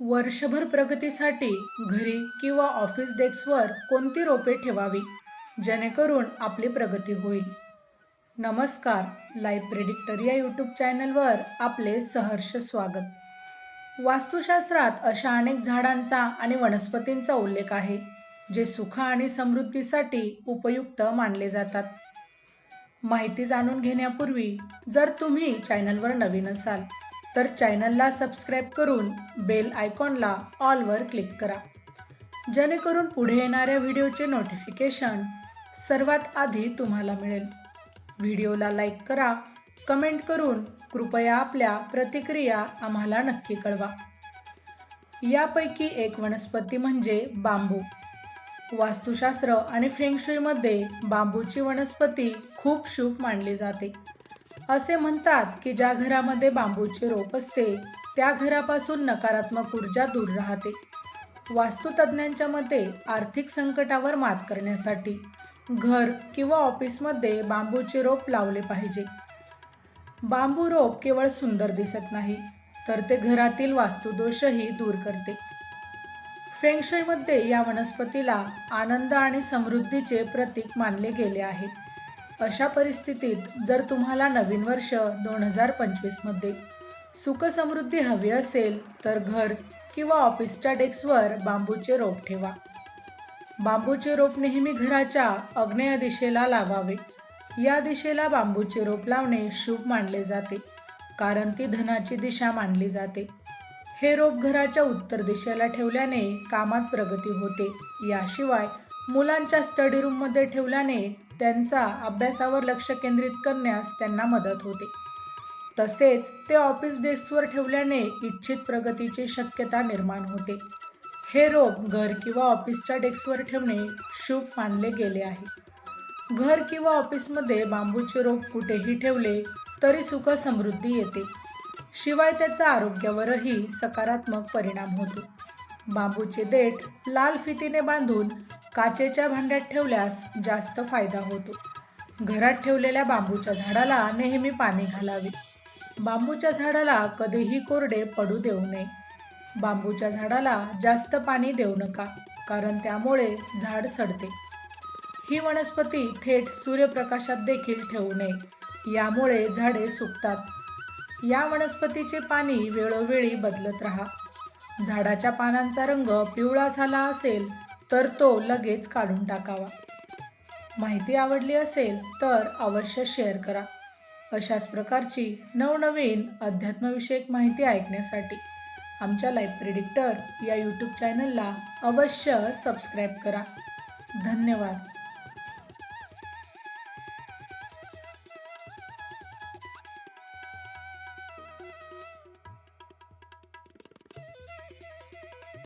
वर्षभर प्रगतीसाठी घरी किंवा ऑफिस डेस्कवर कोणती रोपे ठेवावी? जेणेकरून आपली प्रगती होईल. नमस्कार लाईफ प्रेडिक्टर या यूट्यूब चॅनलवर आपले सहर्ष स्वागत. वास्तुशास्त्रात अशा अनेक झाडांचा आणि वनस्पतींचा उल्लेख आहे जे सुख आणि समृद्धीसाठी उपयुक्त मानले जातात. माहिती जाणून घेण्यापूर्वी जर तुम्ही चॅनलवर नवीन असाल तर चॅनलला सबस्क्राईब करून बेल आयकॉनला ऑलवर क्लिक करा. जेणेकरून पुढे येणाऱ्या व्हिडिओचे नोटिफिकेशन सर्वात आधी तुम्हाला मिळेल. व्हिडिओला लाईक करा कमेंट करून कृपया आपल्या प्रतिक्रिया आम्हाला नक्की कळवा. यापैकी एक वनस्पती म्हणजे बांबू. वास्तुशास्त्र आणि फेंगशुईमध्ये बांबूची वनस्पती खूप शुभ मानली जाते. असे म्हणतात की ज्या घरामध्ये बांबूचे रोप असते त्या घरापासून नकारात्मक ऊर्जा दूर राहते. वास्तुतज्ञांच्या मते आर्थिक संकटावर मात करण्यासाठी घर किंवा ऑफिसमध्ये बांबूचे रोप लावले पाहिजे. बांबू रोप केवळ सुंदर दिसत नाही तर ते घरातील वास्तुदोषही दूर करते. फेंगशुईमध्ये या वनस्पतीला आनंद आणि समृद्धीचे प्रतीक मानले गेले आहे. अशा परिस्थितीत जर तुम्हाला नवीन वर्ष दोन हजार पंचवीसमध्ये सुखसमृद्धी हवी असेल तर घर किंवा ऑफिसच्या डेस्कवर बांबूचे रोप ठेवा. बांबूचे रोप नेहमी घराच्या आग्नेय दिशेला लावावे. या दिशेला बांबूचे रोप लावणे शुभ मानले जाते कारण ती धनाची दिशा मानली जाते. हे रोप घराच्या उत्तर दिशेला ठेवल्याने कामात प्रगती होते. याशिवाय मुलांच्या स्टडी रूममध्ये ठेवल्याने त्यांचा अभ्यासावर लक्ष केंद्रित करण्यास त्यांना मदत होते. तसेच ते ऑफिस डेस्कवर ठेवल्याने इच्छित प्रगतीची शक्यता निर्माण होते. हे रोप घर किंवा ऑफिसच्या डेस्कवर ठेवणे शुभ मानले गेले आहे. घर किंवा ऑफिसमध्ये बांबूचे रोप कुठेही ठेवले तरी सुख समृद्धी येते. शिवाय त्याचा आरोग्यावरही सकारात्मक परिणाम होतो. बांबूचे देठ लाल फितीने बांधून काचेच्या भांड्यात ठेवल्यास जास्त फायदा होतो. घरात ठेवलेल्या बांबूच्या झाडाला नेहमी पाणी घालावे. बांबूच्या झाडाला कधीही कोरडे पडू देऊ नये. बांबूच्या झाडाला जास्त पाणी देऊ नका कारण त्यामुळे झाड सडते. ही वनस्पती थेट सूर्यप्रकाशात देखील ठेवू नये यामुळे झाडे सुकतात. या वनस्पतीचे पाणी वेळोवेळी बदलत राहा. झाडाच्या पानांचा रंग पिवळा झाला असेल तर तो लगेच काढून टाकावा. माहिती आवडली असेल तर अवश्य शेअर करा. अशाच प्रकारची नवनवीन अध्यात्मविषयक माहिती ऐकण्यासाठी आमच्या लाईफ प्रिडिक्टर या यूट्यूब चॅनलला अवश्य सबस्क्राईब करा. धन्यवाद.